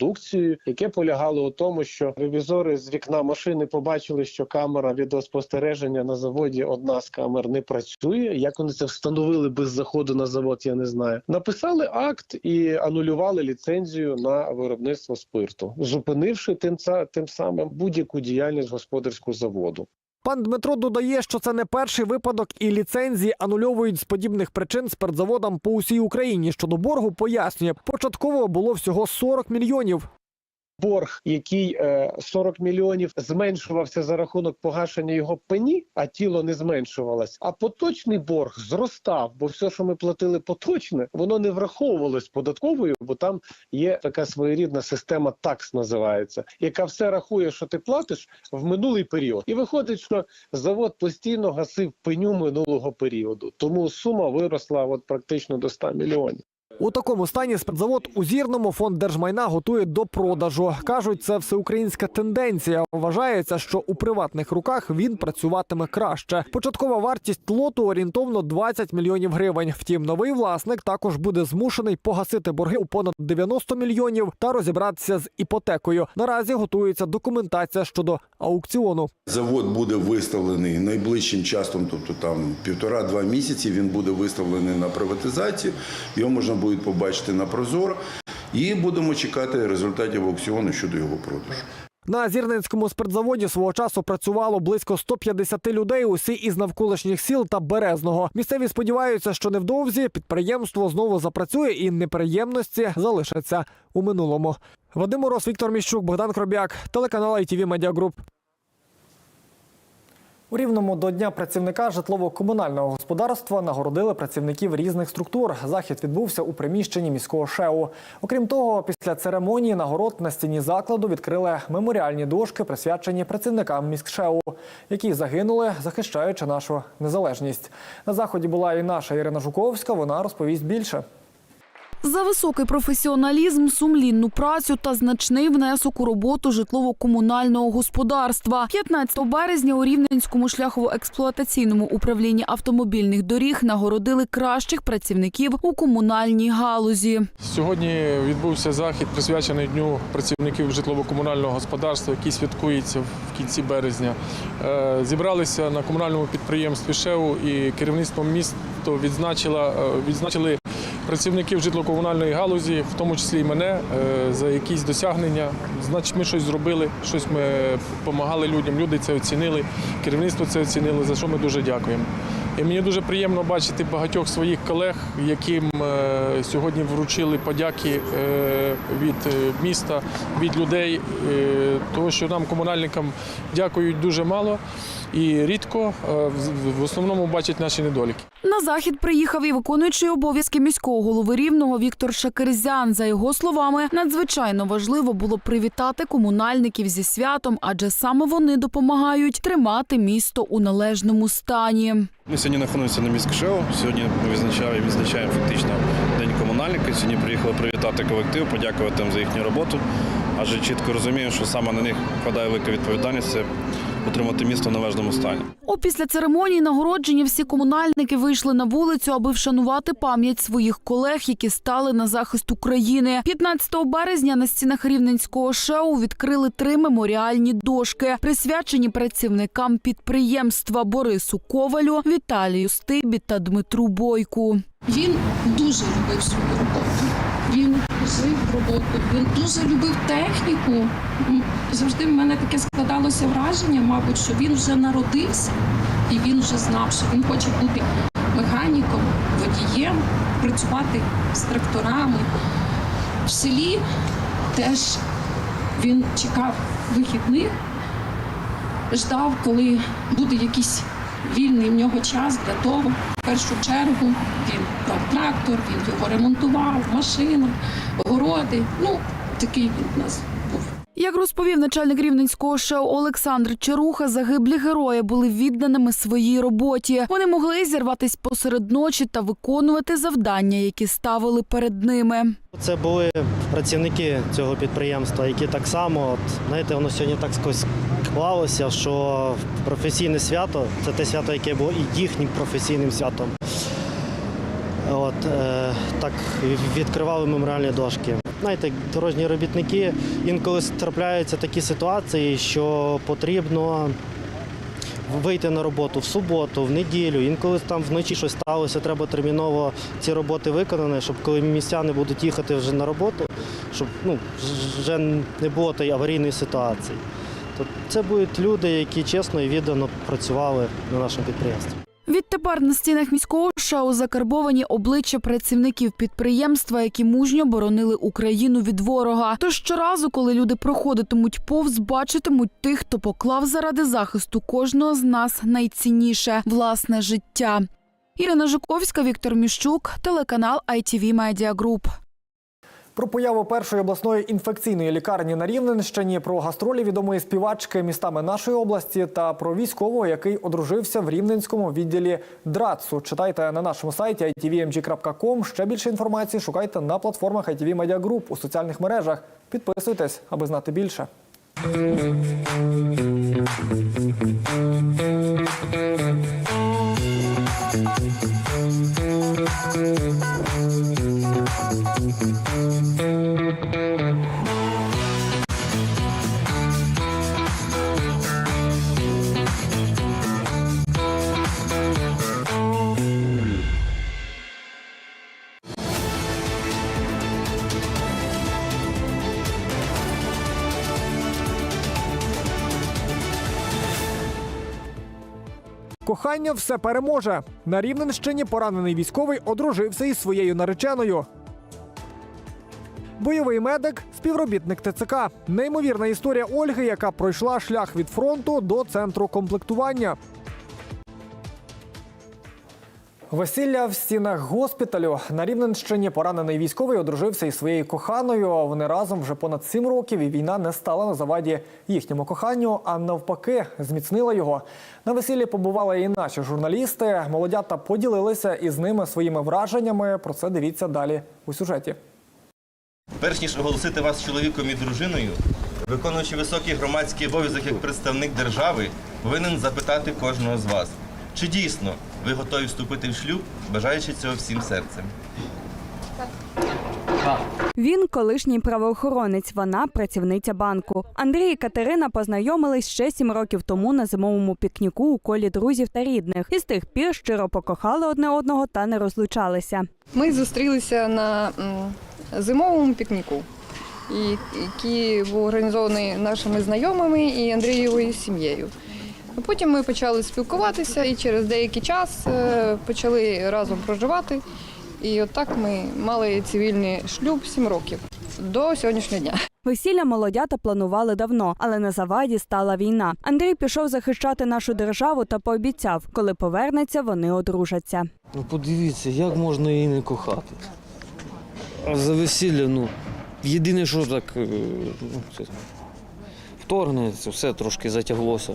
продукцією, яке полягало у тому, що ревізори з вікна машини побачили, що камера відеоспостереження на заводі одна з камер не працює. Як вони це встановили без заходу на завод, я не знаю. Написали акт і анулювали ліцензію на виробництво спирту, зупинивши тим, тим самим будь-яку діяльність господарського заводу. Пан Дмитро додає, що це не перший випадок, і ліцензії анульовують з подібних причин спиртзаводам по усій Україні. Щодо боргу пояснює, початково було всього 40 мільйонів. Борг, який е, 40 мільйонів зменшувався за рахунок погашення його пені, а тіло не зменшувалось. А поточний борг зростав, бо все, що ми платили поточне, воно не враховувалось податковою, бо там є така своєрідна система такс називається, яка все рахує, що ти платиш в минулий період. І виходить, що завод постійно гасив пеню минулого періоду. Тому сума виросла от практично до 100 мільйонів. У такому стані спиртзавод у зірному фонд держмайна готує до продажу. кажуть, це всеукраїнська тенденція. Вважається, що у приватних руках він працюватиме краще. Початкова вартість лоту орієнтовно 20 мільйонів гривень. Втім, новий власник також буде змушений погасити борги у понад 90 мільйонів та розібратися з іпотекою. Наразі готується документація щодо аукціону. Завод буде виставлений найближчим часом, тобто там півтора-два місяці. Він буде виставлений на приватизацію. Його можна буде побачити на Прозоро. І будемо чекати результатів аукціону щодо його продажу. На Зірненському спиртзаводі свого часу працювало близько 150 людей, усі із навколишніх сіл та Березного. Місцеві сподіваються, що невдовзі підприємство знову запрацює і неприємності залишаться у минулому. Вадим Мороз, Віктор Міщук, Богдан Кробяк, телеканал ITV Media. У рівному до дня працівника житлово-комунального господарства нагородили працівників різних структур. Захід відбувся у приміщенні міського ШЕУ. Окрім того, після церемонії нагород на стіні закладу відкрили меморіальні дошки, присвячені працівникам міськшеу, які загинули, захищаючи нашу незалежність. На заході була і наша Ірина Жуковська. Вона розповість більше. За високий професіоналізм, сумлінну працю та значний внесок у роботу житлово-комунального господарства. 15 березня у Рівненському шляхово-експлуатаційному управлінні автомобільних доріг нагородили кращих працівників у комунальній галузі. Сьогодні відбувся захід, присвячений Дню працівників житлово-комунального господарства, який святкується в кінці березня. Е, Зібралися на комунальному підприємстві ШЕУ і керівництвом міста е, відзначили працівників житлово-комунальної галузі, в тому числі і мене, е, за якісь досягнення. Значить, ми щось зробили, щось ми допомагали людям. Люди це оцінили, керівництво це оцінило, за що ми дуже дякуємо. І мені дуже приємно бачити багатьох своїх колег, яким е, сьогодні вручили подяки е, від міста, від людей, тому що нам, комунальникам, дякують дуже мало і рідко е, в- основному бачать наші недоліки. На захід приїхав і виконуючий обов'язки міського голови Рівного Віктор Шакерзян. За його словами, надзвичайно важливо було привітати комунальників зі святом, адже саме вони допомагають тримати місто у належному стані. Ми сьогодні знаходимося на міськшоу. Сьогодні ми відзначаємо, відзначаємо фактично День комунальника. Сьогодні приїхали привітати колектив, подякувати їм за їхню роботу. Адже чітко розуміємо, що саме на них впадає велика відповідальність це утримати місто в належному стані. Опісля церемонії нагородження всі комунальники вийшли на вулицю, аби вшанувати пам'ять своїх колег, які стали на захист України. 15 березня на стінах рівненського шоу відкрили три меморіальні дошки, присвячені працівникам підприємства Борису Ковалю, Віталію Стибі та Дмитру Бойку. Він дуже любив свою роботу. Він жив роботу, він дуже любив техніку. Завжди в мене таке складалося враження, мабуть, що він вже народився і він вже знав, що він хоче бути механіком, водієм, працювати з тракторами. В селі теж він чекав вихідних, ждав, коли буде якийсь вільний в нього час для того. В першу чергу він брав трактор, він його ремонтував, машина, городи. Ну, такий він у нас. Як розповів начальник рівненського шоу Олександр Черуха, загиблі герої були відданими своїй роботі. Вони могли зірватись посеред ночі та виконувати завдання, які ставили перед ними. Це були працівники цього підприємства, які так само, от, знаєте, воно сьогодні так скось склалося, що професійне свято це те свято, яке було і їхнім професійним святом. От, е, так відкривали меморіальні дошки. знаєте, дорожні робітники інколи трапляються такі ситуації, що потрібно вийти на роботу в суботу, в неділю. Інколи там вночі щось сталося, треба терміново ці роботи виконані, щоб коли містяни будуть їхати вже на роботу, щоб ну, вже не було тієї аварійної ситуації. То це будуть люди, які чесно і віддано працювали на нашому підприємстві. Відтепер на стінах міського шоу закарбовані обличчя працівників підприємства, які мужньо боронили Україну від ворога. Тож щоразу, коли люди проходитимуть повз, бачитимуть тих, хто поклав заради захисту кожного з нас найцінніше власне життя. Ірина Жуковська, Віктор Міщук, телеканал ITV Media Group. Про появу першої обласної інфекційної лікарні на Рівненщині, про гастролі відомої співачки містами нашої області та про військового, який одружився в рівненському відділі ДРАЦу. Читайте на нашому сайті itvmg.com. Ще більше інформації шукайте на платформах ITV Media Group у соціальних мережах. Підписуйтесь, аби знати більше. Кохання все переможе. На Рівненщині поранений військовий одружився із своєю нареченою. Бойовий медик, співробітник ТЦК. Неймовірна історія Ольги, яка пройшла шлях від фронту до центру комплектування. Весілля в стінах госпіталю на Рівненщині поранений військовий одружився із своєю коханою. Вони разом вже понад сім років, і війна не стала на заваді їхньому коханню, а навпаки, зміцнила його. На весіллі побували і наші журналісти. Молодята поділилися із ними своїми враженнями. Про це дивіться далі у сюжеті. Перш ніж оголосити вас чоловіком і дружиною, виконуючи високий громадський обов'язок як представник держави, повинен запитати кожного з вас, чи дійсно ви готові вступити в шлюб, бажаючи цього всім серцем. Він колишній правоохоронець, вона працівниця банку. Андрій і Катерина познайомились ще сім років тому на зимовому пікніку у колі друзів та рідних. І з тих пір щиро покохали одне одного та не розлучалися. Ми зустрілися на зимовому пікніку, який був організований нашими знайомими і Андрієвою сім'єю. А Потім ми почали спілкуватися і через деякий час е, почали разом проживати. І от ми мали цивільний шлюб 7 років до сьогоднішнього дня. Весілля молодята планували давно, але на заваді стала війна. Андрій пішов захищати нашу державу та пообіцяв, коли повернеться, вони одружаться. Ну подивіться, як можна її не кохати. А за весілля, ну, єдине, що так е, ну, це, вторгнення, це все трошки затяглося.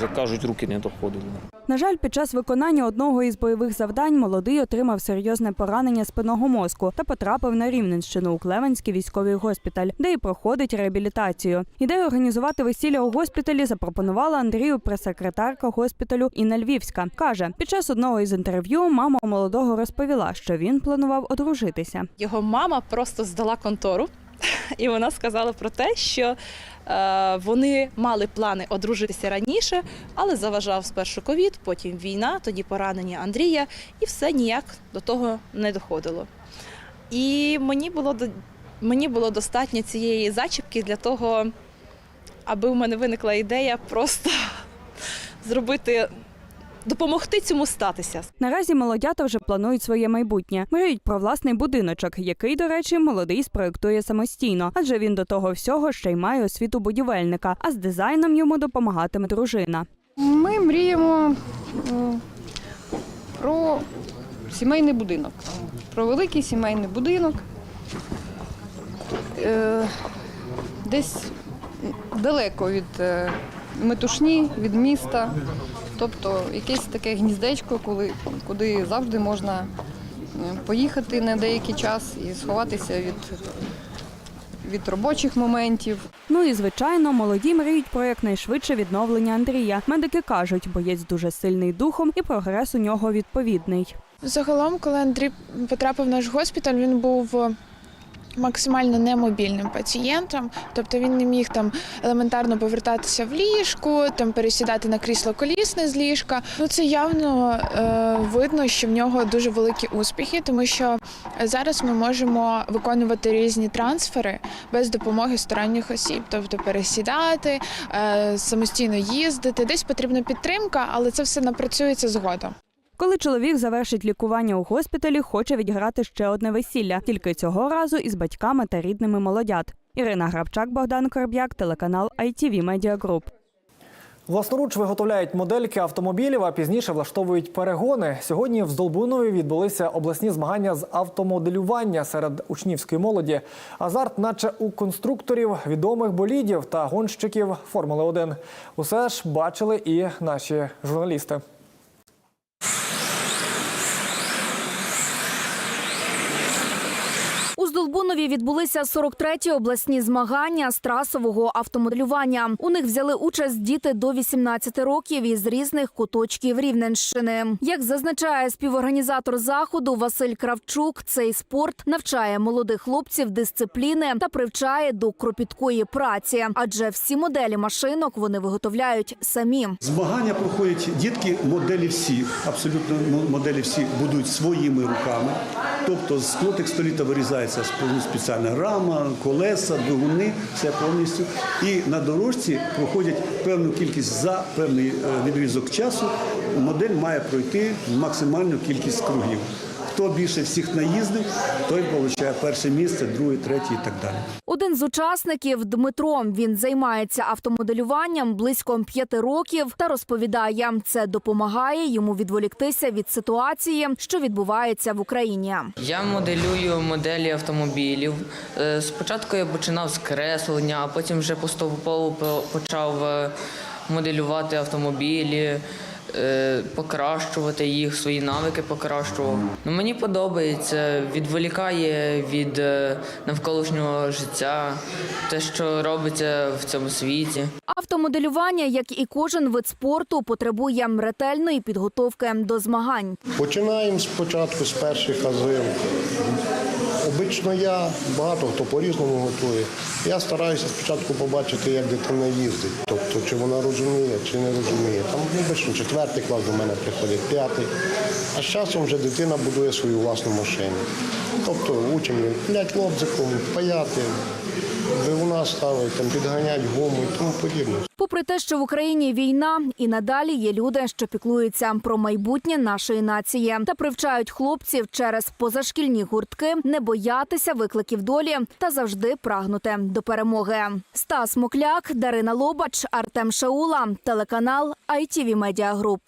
Як кажуть, руки не доходили. На жаль, під час виконання одного із бойових завдань молодий отримав серйозне поранення спинного мозку та потрапив на Рівненщину у Клевенський військовий госпіталь, де і проходить реабілітацію. Ідею організувати весілля у госпіталі запропонувала Андрію прес-секретарка госпіталю Інна Львівська. каже, під час одного із інтерв'ю мама молодого розповіла, що він планував одружитися. Його мама просто здала контору, і вона сказала про те, що е, вони мали плани одружитися раніше, але заважав спершу ковід, потім війна, тоді поранення Андрія, і все ніяк до того не доходило. І мені було мені було достатньо цієї зачіпки для того, аби в мене виникла ідея просто зробити, допомогти цьому статися. Наразі молодята вже планують своє майбутнє. Мріють про власний будиночок, який, до речі, молодий спроектує самостійно, адже він до того всього ще й має освіту будівельника, а з дизайном йому допомагатиме дружина. Ми мріємо е, про сімейний будинок, про великий сімейний будинок. Е, Десь далеко від е, метушні, від міста. Тобто якесь таке гніздечко, коли, куди завжди можна е, поїхати на деякий час і сховатися від, від робочих моментів. Ну і звичайно, молоді мріють про якнайшвидше відновлення Андрія. Медики кажуть, боєць дуже сильний духом і прогрес у нього відповідний. Загалом, коли Андрій потрапив в наш госпіталь, він був максимально немобільним пацієнтом, тобто він не міг там елементарно повертатися в ліжку, там пересідати на крісло колісне з ліжка. Ну це явно е, видно, що в нього дуже великі успіхи, тому що зараз ми можемо виконувати різні трансфери без допомоги сторонніх осіб, тобто пересідати, е, самостійно їздити. Десь потрібна підтримка, але це все напрацюється згодом. Коли чоловік завершить лікування у госпіталі, хоче відіграти ще одне весілля, тільки цього разу із батьками та рідними молодят. Ірина Грабчак, Богдан Короб'як, телеканал ITV Media Group. Власноруч виготовляють модельки автомобілів, а пізніше влаштовують перегони. Сьогодні в Здолбунові відбулися обласні змагання з автомоделювання серед учнівської молоді. Азарт, наче у конструкторів, відомих болідів та гонщиків Формули 1. Усе ж бачили і наші журналісти. Здолбунові відбулися 43-ті обласні змагання з трасового автомоделювання. У них взяли участь діти до 18 років із різних куточків Рівненщини. Як зазначає співорганізатор заходу Василь Кравчук, цей спорт навчає молодих хлопців дисципліни та привчає до кропіткої праці, адже всі моделі машинок вони виготовляють самі. Змагання проходять дітки, моделі всі, абсолютно моделі всі будують своїми руками. Тобто з склотекстоліта вирізається сп- спеціальна рама, колеса, двигуни, все повністю. І на дорожці проходять певну кількість за певний е, відрізок часу. Модель має пройти максимальну кількість кругів. Хто більше всіх наїздив, той отримує перше місце, друге, третє і так далі. З учасників Дмитро. Він займається автомоделюванням близько п'яти років та розповідає, це допомагає йому відволіктися від ситуації, що відбувається в Україні. Я моделюю моделі автомобілів. Е, Спочатку я починав з креслення, а потім вже поступово почав е, моделювати автомобілі, покращувати їх, свої навики покращував. Ну, мені подобається, відволікає від е, навколишнього життя, те, що робиться в цьому світі. Автомоделювання, як і кожен вид спорту, потребує ретельної підготовки до змагань. Починаємо спочатку з перших азів. Обично я, багато хто по-різному готує. Я стараюся спочатку побачити, як дитина їздить. Тобто, чи вона розуміє, чи не розуміє. Там обично четвертий клас до мене приходить, п'ятий. А з часом вже дитина будує свою власну машину. Тобто учимо її п'ять лобзиком, паяти, двигуна ставити, там, підганять гуму і тому подібне. Попри те, що в Україні війна, і надалі є люди, що піклуються про майбутнє нашої нації та привчають хлопців через позашкільні гуртки не боятися викликів долі та завжди прагнути до перемоги. Стас Мокляк, Дарина Лобач, Артем Шаула, телеканал ITV Media Group.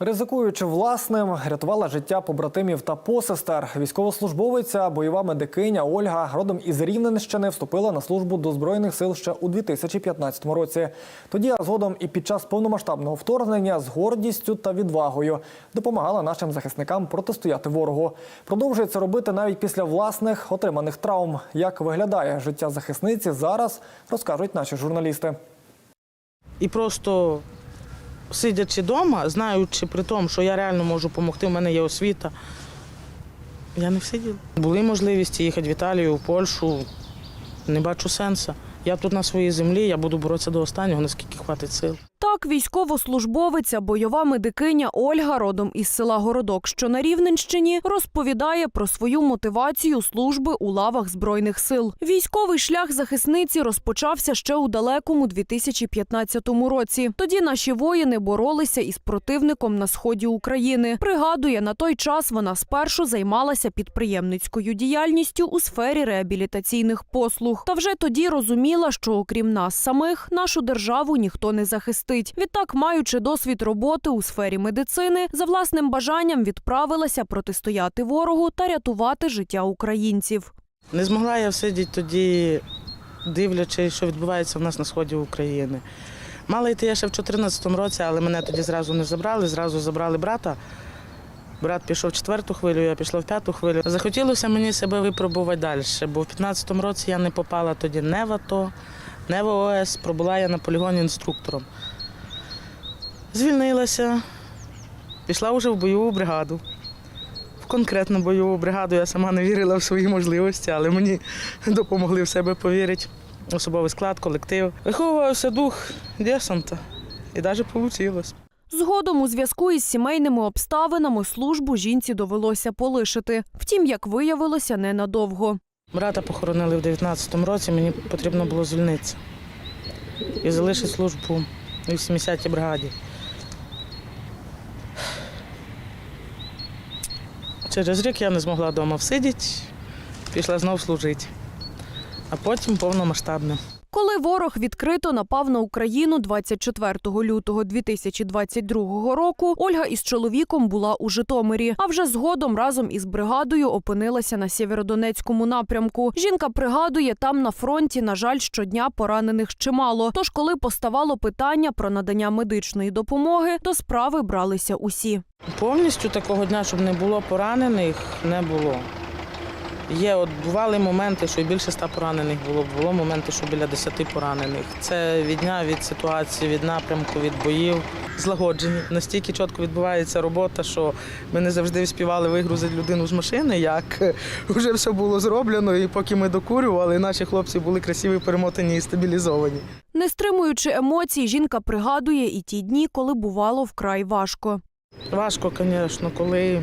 Ризикуючи власним, рятувала життя побратимів та посестер. Військовослужбовиця, бойова медикиня Ольга родом із Рівненщини вступила на службу до збройних сил ще у 2015 році. Тоді, а згодом і під час повномасштабного вторгнення з гордістю та відвагою допомагала нашим захисникам протистояти ворогу. Продовжує це робити навіть після власних отриманих травм. Як виглядає життя захисниці зараз, розкажуть наші журналісти. І просто сидячи вдома, знаючи при тому, що я реально можу допомогти, в мене є освіта, я не всиділа. Були можливості їхати в Італію, в Польщу. Не бачу сенсу. Я тут на своїй землі, я буду боротися до останнього, наскільки хватить сил. Так, військовослужбовиця, бойова медикиня Ольга, родом із села Городок, що на Рівненщині, розповідає про свою мотивацію служби у лавах збройних сил. Військовий шлях захисниці розпочався ще у далекому 2015 році. Тоді наші воїни боролися із противником на сході України. Пригадує, на той час вона спершу займалася підприємницькою діяльністю у сфері реабілітаційних послуг. Та вже тоді розуміла, що окрім нас самих, нашу державу ніхто не захистить. Відтак, маючи досвід роботи у сфері медицини, за власним бажанням відправилася протистояти ворогу та рятувати життя українців. Не змогла я всидіти тоді, дивлячись, що відбувається в нас на сході України. Мала йти я ще в 2014 році, але мене тоді зразу не забрали, зразу забрали брата. Брат пішов в четверту хвилю, я пішла в п'яту хвилю. Захотілося мені себе випробувати далі, бо в 2015 році я не попала тоді не в АТО, не в ООС, пробула я на полігоні інструктором. Звільнилася, пішла вже в бойову бригаду. конкретно бойову бригаду. Я сама не вірила в свої можливості, але мені допомогли в себе повірити. Особовий склад, колектив. Виховувався дух десанта. І навіть вийшло. Згодом у зв'язку із сімейними обставинами службу жінці довелося полишити. Втім, як виявилося, ненадовго. Брата похоронили в 19-му році, мені потрібно було звільнитися. І залишити службу у 80-й бригаді. Через рік я не змогла вдома всидіти, пішла знов служити. А потім повномасштабне. Коли ворог відкрито напав на Україну 24 лютого 2022 року, Ольга із чоловіком була у Житомирі, а вже згодом разом із бригадою опинилася на Сєвєродонецькому напрямку. Жінка пригадує, там на фронті, на жаль, щодня поранених чимало. Тож, коли поставало питання про надання медичної допомоги, до справи бралися усі. Повністю такого дня, щоб не було поранених, не було. Є, от бували моменти, що більше ста поранених було, було моменти, що біля десяти поранених. Це від дня, від ситуації, від напрямку, від боїв. Злагоджені. Настільки чітко відбувається робота, що ми не завжди вспівали вигрузити людину з машини, як вже все було зроблено, і поки ми докурювали, наші хлопці були красиві, перемотані і стабілізовані. Не стримуючи емоцій, жінка пригадує і ті дні, коли бувало вкрай важко. Важко, звісно, коли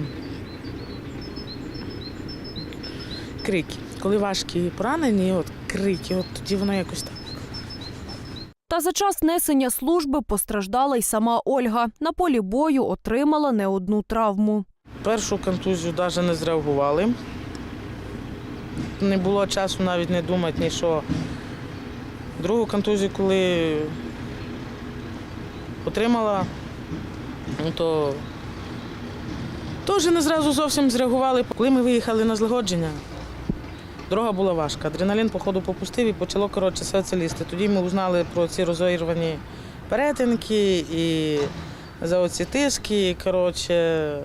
крики. Коли важкі поранені, от крики, от тоді воно якось так. Та за час несення служби постраждала й сама Ольга. На полі бою отримала не одну травму. Першу контузію навіть не зреагували. Не було часу навіть не думати ні що. Другу контузію, коли отримала, ну то теж не зразу зовсім зреагували. Коли ми виїхали на злагодження, дорога була важка. Адреналін, походу, попустив і почало коротше, серце лізти. Тоді ми узнали про ці розірвані перетинки і за оці тиски. Коротше,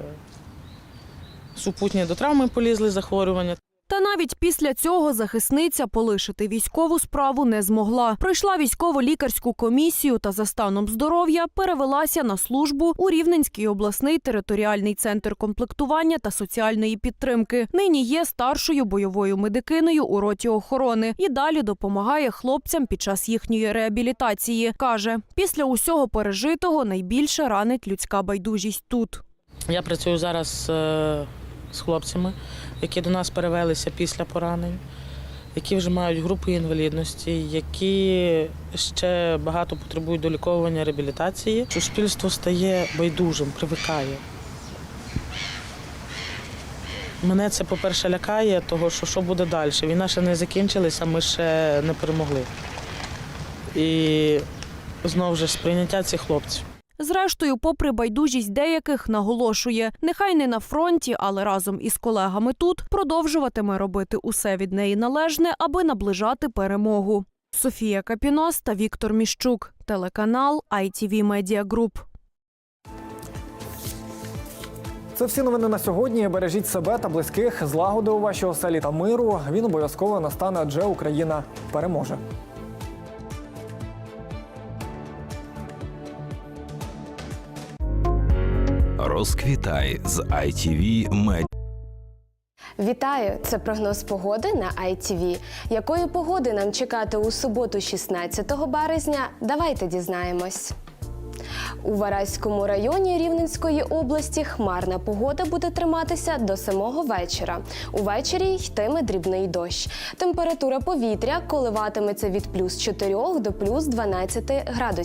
супутні до травми полізли захворювання. Та навіть після цього захисниця полишити військову справу не змогла. Пройшла військово-лікарську комісію та за станом здоров'я перевелася на службу у Рівненський обласний територіальний центр комплектування та соціальної підтримки. Нині є старшою бойовою медикиною у роті охорони і далі допомагає хлопцям під час їхньої реабілітації. каже, після усього пережитого найбільше ранить людська байдужість тут. Я працюю зараз е, з хлопцями, які до нас перевелися після поранень, які вже мають групи інвалідності, які ще багато потребують доліковування реабілітації. Суспільство стає байдужим, привикає. Мене це, по-перше, лякає, того, що що буде далі. Війна ще не закінчилася, ми ще не перемогли. І знову ж сприйняття цих хлопців. Зрештою, попри байдужість деяких, наголошує, нехай не на фронті, але разом із колегами тут продовжуватиме робити усе від неї належне, аби наближати перемогу. Софія Капінос та Віктор Міщук, телеканал ITV Media Group. Це всі новини на сьогодні. Бережіть себе та близьких, злагоди у вашій оселі та миру. Він обов'язково настане, адже Україна переможе. Розквітай з ITV Media. Вітаю! Це прогноз погоди на ITV. Якої погоди нам чекати у суботу, 16 березня? Давайте дізнаємось. У Вараському районі Рівненської області хмарна погода буде триматися до самого вечора. Увечері йтиме дрібний дощ. Температура повітря коливатиметься від плюс 4 до плюс 12 градусів.